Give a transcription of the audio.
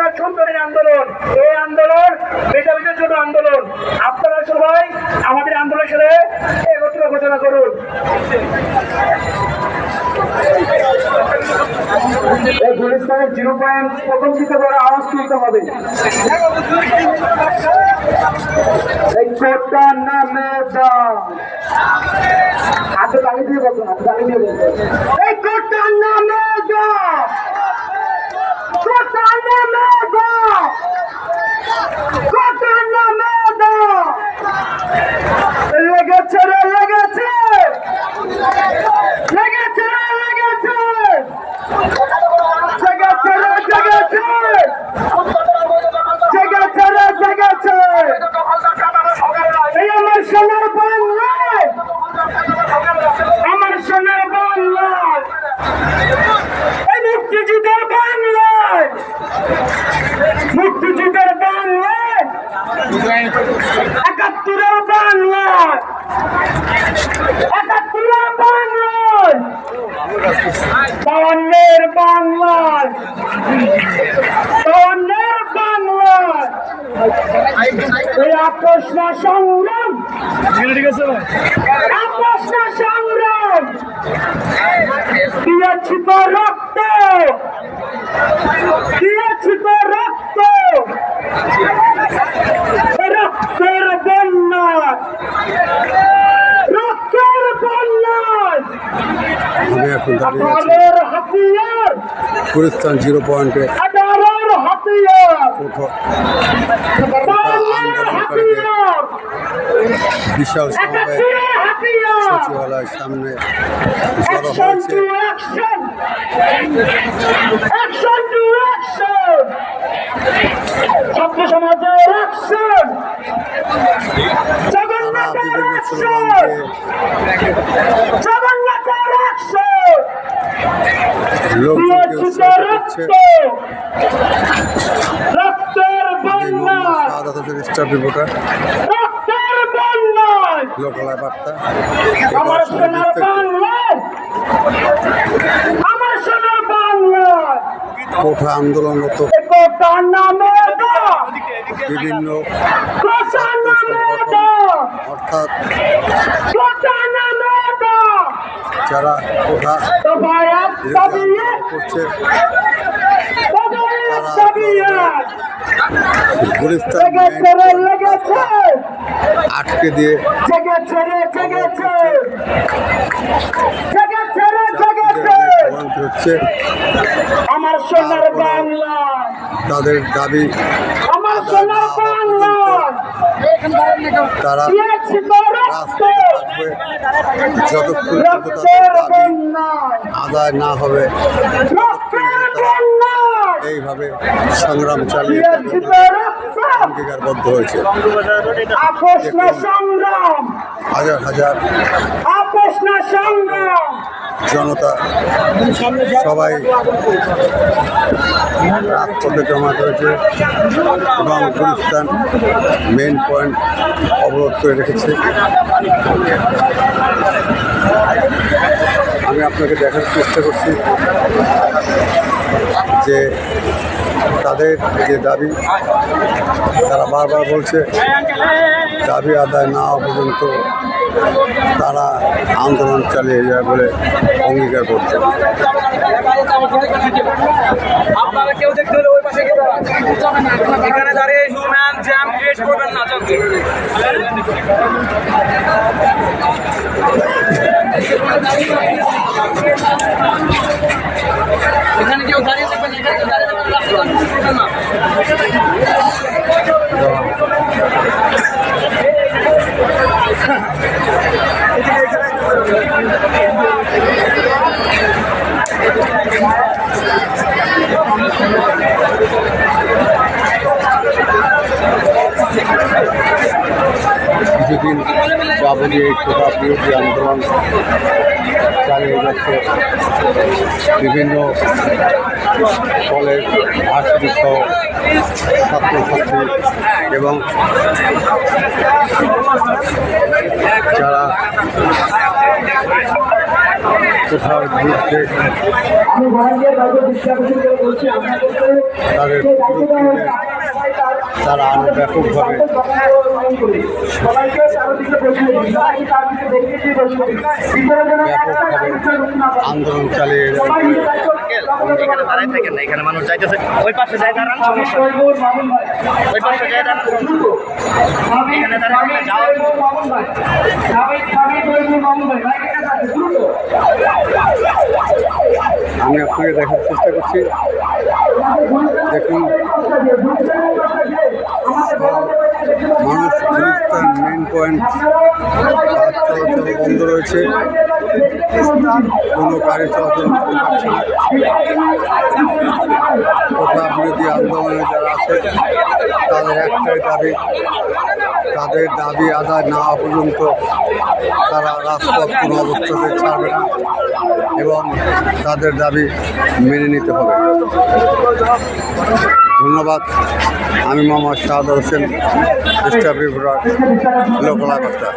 আপনার সুন্দরী আন্দোলন। এই আন্দোলন মেধাবীদের জন্য আন্দোলন। আপনারা সবাই আমাদের আন্দোলনের সাথে একত্র ঘোষণা করুন। এই জিরো পয়েন্ট প্রথম হবে। এই হাতে তালি দিয়ে বলতো না তালি দিয়ে বলতো বাউন্নের বাংলার বাউন্নের বাংলার এই আপোষ না সংগ্রাম। আপোষ না সংগ্রাম। দিয়েছি তো এখন দাঁড়িয়ে আছি গুলিস্তান জিরো পয়েন্টে। বিশাল সমাবেশ সচিবালয়ের সামনে জড়ো হয়েছে। ছাত্র সমাজের অ্যাকশন। তারা লোকজনকে উৎসাহিত করছে। শাহাদ স্টাফ রিপোর্টার। লোকালয় বার্তা। কোঠা আন্দোলনরত বিভিন্ন অর্থাৎ যারা আন্দোলন করছে আটকে দিয়ে হচ্ছে। আমার সোনার বাংলা। তাদের দাবি আমার সোনার বাংলা। তারা যতক্ষণ আদায় না হবে এইভাবে সংগ্রাম চালিয়ে অঙ্গীকারবদ্ধ হয়েছে। হাজার হাজার। সংগ্রাম। জনতা সবাই রাজপথে জমা করেছে এবং গুলিস্তান মেন পয়েন্ট অবরোধ করে রেখেছে। আমি আপনাকে দেখার চেষ্টা করছি যে তাদের যে দাবি, তারা বারবার বলছে, দাবি আদায় না পর্যন্ত তারা আন্দোলন চালিয়ে যায় বলে অঙ্গীকার করছে। কেউ এখানে দাঁড়িয়ে এখানে কেউ দাঁড়িয়ে এখানে কিছুদিন যাবতীয় এই কোটা বিরোধী আন্দোলন চালিয়ে যাচ্ছে। বিভিন্ন কলেজ ভার্সিটি সহ ছাত্রছাত্রী এবং যারা তাদের তারা ব্যাপকভাবে। আন্দোলন চালিয়ে এখানে এখানে মানুষ যাইতেছে ওই পাশে যাই ওই পাশে যাই দাঁড়ান আমি আপনাকে দেখার চেষ্টা করছি। দেখুন মানুষ গুলিস্তান মেন পয়েন্ট বাস চলাচল বন্ধ রয়েছে। কোনো গাড়ি চলাচল করতে পারছে না। কোথা বিরোধী আন্দোলনে যারা আছে, তাদের একটাই দাবি তাদের দাবি আদায় না পর্যন্ত তারা রাজপথ কোনো ছাড়বে না এবং তাদের দাবি মেনে নিতে হবে। ধন্যবাদ। আমি মোহাম্মদ শাহাদ হোসেন, স্টাফ রিপোর্টার, লোকলা বার্তা